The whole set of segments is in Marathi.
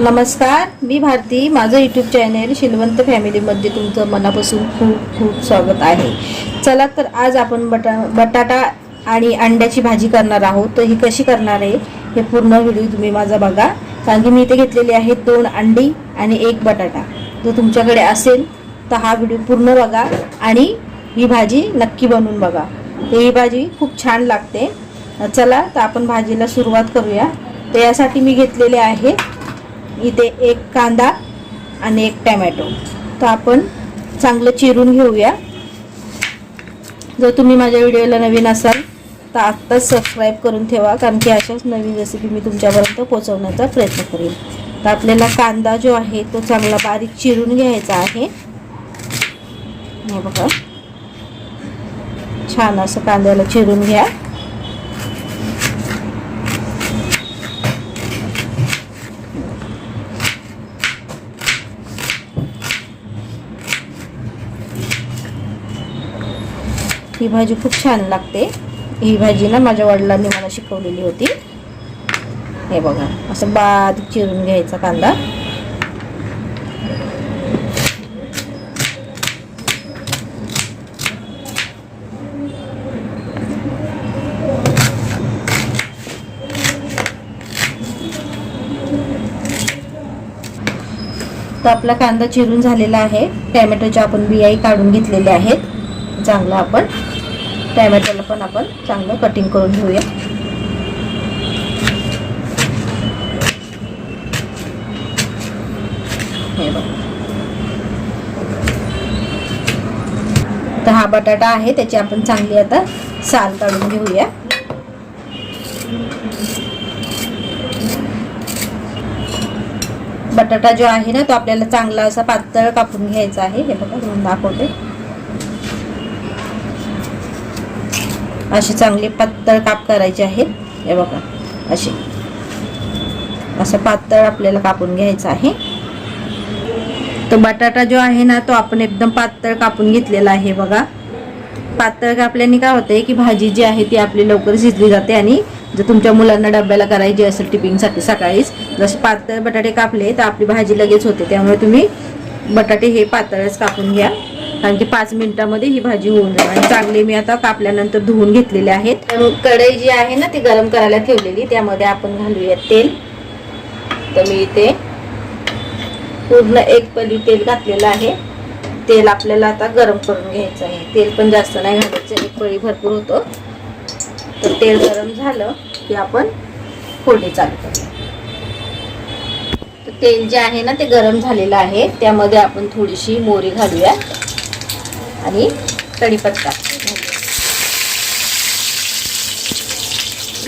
नमस्कार मी भारती. माझं यूट्यूब चॅनेल शिलवंत फॅमिलीमध्ये तुमचं मनापासून खूप खूप स्वागत आहे. चला तर आज आपण बटा बटाटा आणि अंड्याची भाजी करणार आहोत. तर ही कशी करणार आहे हे पूर्ण व्हिडिओ तुम्ही माझा बघा. कारण की मी इथे घेतलेली आहेत दोन अंडी आणि एक बटाटा. जर तुमच्याकडे असेल तर हा व्हिडिओ पूर्ण बघा आणि ही भाजी नक्की बनवून बघा. ही भाजी खूप छान लागते. चला तर आपण भाजीला सुरुवात करूया. तर यासाठी मी घेतलेले आहे इथे एक कांदा आणि एक टॅमॅटो. तर आपण चांगलं चिरून घेऊया. जर तुम्ही माझ्या व्हिडिओला नवीन असाल तर आत्ताच सबस्क्राईब करून ठेवा कारण की अशाच नवीन रेसिपी मी तुमच्यापर्यंत पोहोचवण्याचा प्रयत्न करेन. तर आपल्याला कांदा जो आहे तो चांगला बारीक चिरून घ्यायचा आहे. हे बघा. छान असं कांद्याला चिरून घ्या. ही भाजी खूप छान लागते. ही भाजी ना माझ्या वडिलांनी मला शिकवलेली होती. हे बघा असं बारीक चिरून घ्यायचा कांदा. तर आपला कांदा चिरून झालेला आहे. टॅमॅटोच्या आपण बियाही काढून घेतलेल्या आहेत. चांगलं आपण टॅमॅटोला पण आपण चांगलं कटिंग करून घेऊया. हे तर हा बटाटा आहे त्याची आपण चांगली आता साल काढून घेऊया. बटाटा जो आहे ना तो आपल्याला चांगला असा पातळ कापून घ्यायचा आहे. हे बघा म्हणून दाखवते. असे चांगले पातळ काप करायचे आहेत हे बघा असे असं पातळ आपल्याला कापून घ्यायचं आहे. तो बटाटा जो आहे ना तो आपण एकदम पातळ कापून घेतलेला आहे बघा. पातळ कापल्याने काय होते की भाजी जी आहे ती आपली लवकर शिजली जाते आणि जर तुमच्या मुलांना डब्याला करायची असेल टिफिनसाठी सकाळीच जसे पातळ बटाटे कापले तर आपली भाजी लगेच होते. त्यामुळे तुम्ही बटाटे हे पातळच कापून घ्या. कारण की पाच मिनिटामध्ये ही भाजी होऊन जाईल. आणि चांगले मी आता कापल्यानंतर धुवून घेतलेले आहेत. कढई जी आहे ना ती गरम करायला ठेवलेली. त्यामध्ये आपण घालूया तेल. तर मी इथे पूर्ण एक पली तेल घातलेलं आहे. तेल आपल्याला आता गरम करून घ्यायचं आहे. तेल पण जास्त नाही घालायचं. एक पळी भरपूर होतो. तर तेल गरम झालं की आपण फोडणी चालू करूया. तर तेल जे आहे ना ते गरम झालेलं आहे. त्यामध्ये आपण थोडीशी मोरी घालूया आणि कढीपत्ता.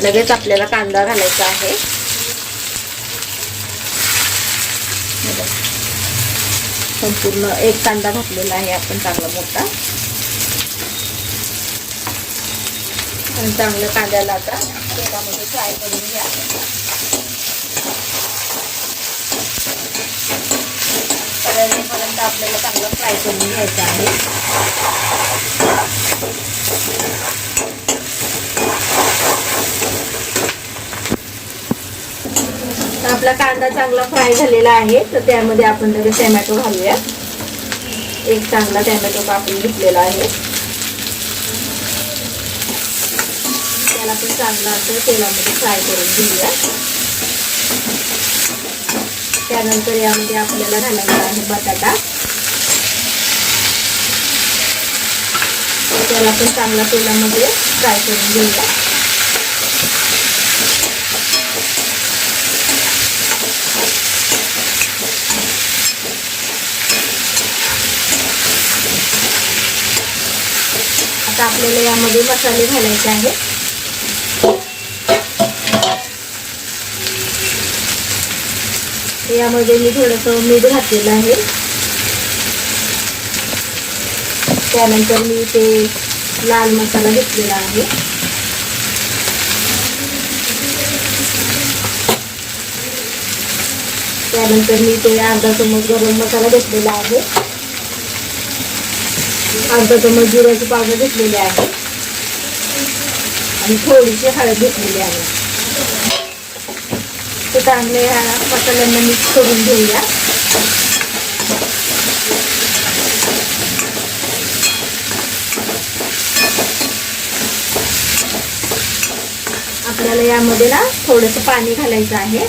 लगेच आपल्याला कांदा घालायचा आहे. संपूर्ण एक कांदा घातलेला आहे आपण चांगला मोठा. आणि चांगलं कांद्याला आता तेलामध्ये फ्राय करून घ्या. पर्यंत आपल्याला चांगलं फ्राय करून घ्यायचं आहे. आपला कांदा चांगला फ्राय झालेला आहे तर त्यामध्ये आपण लगेच टॅमॅटो घालूया. एक चांगला टॅमॅटो कापून घेतलेला आहे. त्याला पण चांगला असं तेलामध्ये फ्राय करून घेऊया. त्यानंतर यामध्ये म्हणजे आपल्याला घालायचा आहे बटाटा. त्याला पण चांगला तेलामध्ये फ्राय करून घेऊया. आता आपल्याला यामध्ये मसाले घालायचे आहेत. यामध्ये मी थोडंसं मीठ घातलेलं आहे. त्यानंतर मी ते लाल मसाला घेतलेला आहे. त्यानंतर मी ते अर्धा चमच गरम मसाला घेतलेला आहे. अर्धा चमच जिऱ्याची पावडर घेतलेली आहे. आणि थोडीशी हळद घेतलेली आहे. ते चांगले ह्या मसाल्यांना मिक्स करून घेऊया. आपल्याला यामध्ये ना थोडंसं पाणी घालायचं आहे.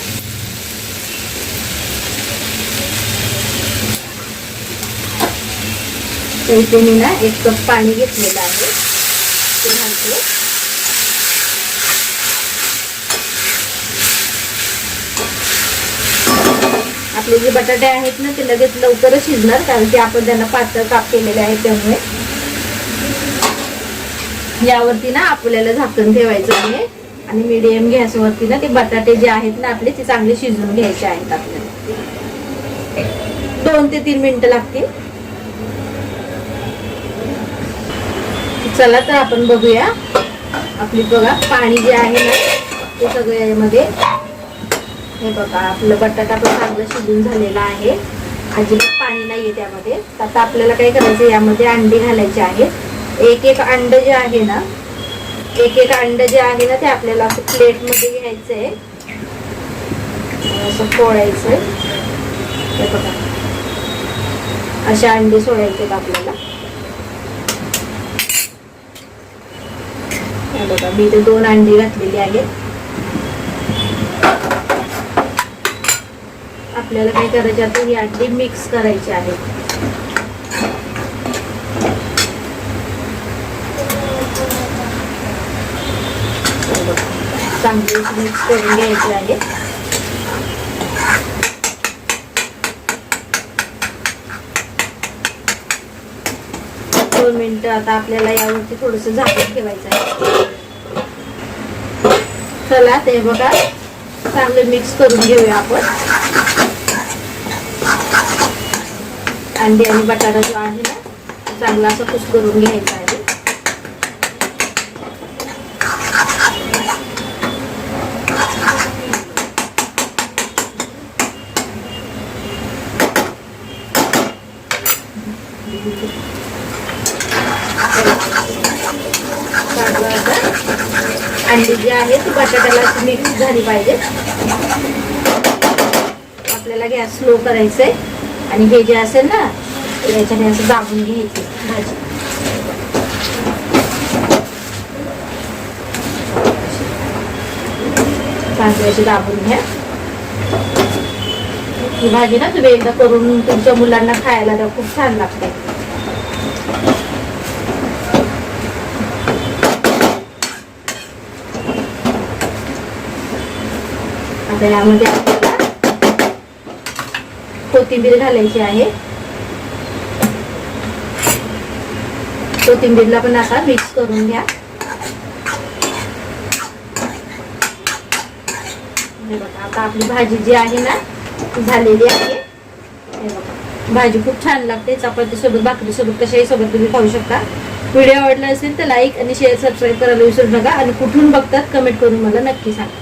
इथे मी ना एक कप पाणी घेतलेलं आहे. ते घालते. आपले जे बटाटे आहेत ना ते लगेच लवकरच शिजणार कारण की आपण त्यांना पातळ काप केलेले आहे त्यामुळे. यावरती ना आपल्याला झाकण ठेवायचं आहे. आणि मिडियम गॅसवरती ना ते बटाटे जे आहेत ना आपले ते चांगले शिजवून घ्यायचे आहेत आपल्याला. दोन ते तीन मिनिटं लागतील. चला तर आपण बघूया. आपली बघा पाणी जे आहे ना ते सगळं यामध्ये हे बघा आपलं बटाटा पण चांगलं शिजून झालेला आहे. अजिबात पाणी नाही आहे त्यामध्ये. आता आपल्याला काय करायचं यामध्ये अंडी घालायचे आहेत. एक एक अंड जे आहे ना एक एक अंड जे आहे ना ते आपल्याला असं प्लेटमध्ये घ्यायचंय. असं फोडायचंय. हे बघा. अशा अंडे सोडायचे आपल्याला. हे बघा मी इथे दोन अंडी घातलेली आहेत. आपल्याला काय करायचे आता ही अंडी मिक्स करायची आहे. चांगली मिक्स करून घ्यायची आहे. दोन मिनिटं आता आपल्याला यावरती थोडस झाकून ठेवायचं आहे. चला ते बघा. चांगलं मिक्स करून घेऊया आपण. अंडी आणि बटाटा जो आहे ना चांगला असं कुस करून घ्यायचा आहे. चांगलं असं अंडी जी आहे ती बटाट्याला मिक्स झाली पाहिजे. आपल्याला गॅस स्लो करायचंय. आणि हे जे असेल ना याच्याने असं दाबून घ्यायचे भाजी. चांगली अशी दाबून घ्या. ही भाजी ना तुम्ही एकदा करून तुमच्या मुलांना खायला तर खूप छान लागते. आता यामध्ये कोथिंबीर घालायची आहे. कोथिंबीरला पण असा मिक्स करून घ्या. हे बघा आता आपली भाजी जी आहे ना झालेली आहे. हे बघा भाजी खूप छान लागते. चपाती सोबत भाकरी सोबत कशाही सोबत तुम्ही खाऊ शकता. व्हिडिओ आवडला असेल तर लाईक आणि शेअर सबस्क्राईब करायला विसरू नका. आणि कुठून बघतात कमेंट करून मला नक्की सांगा.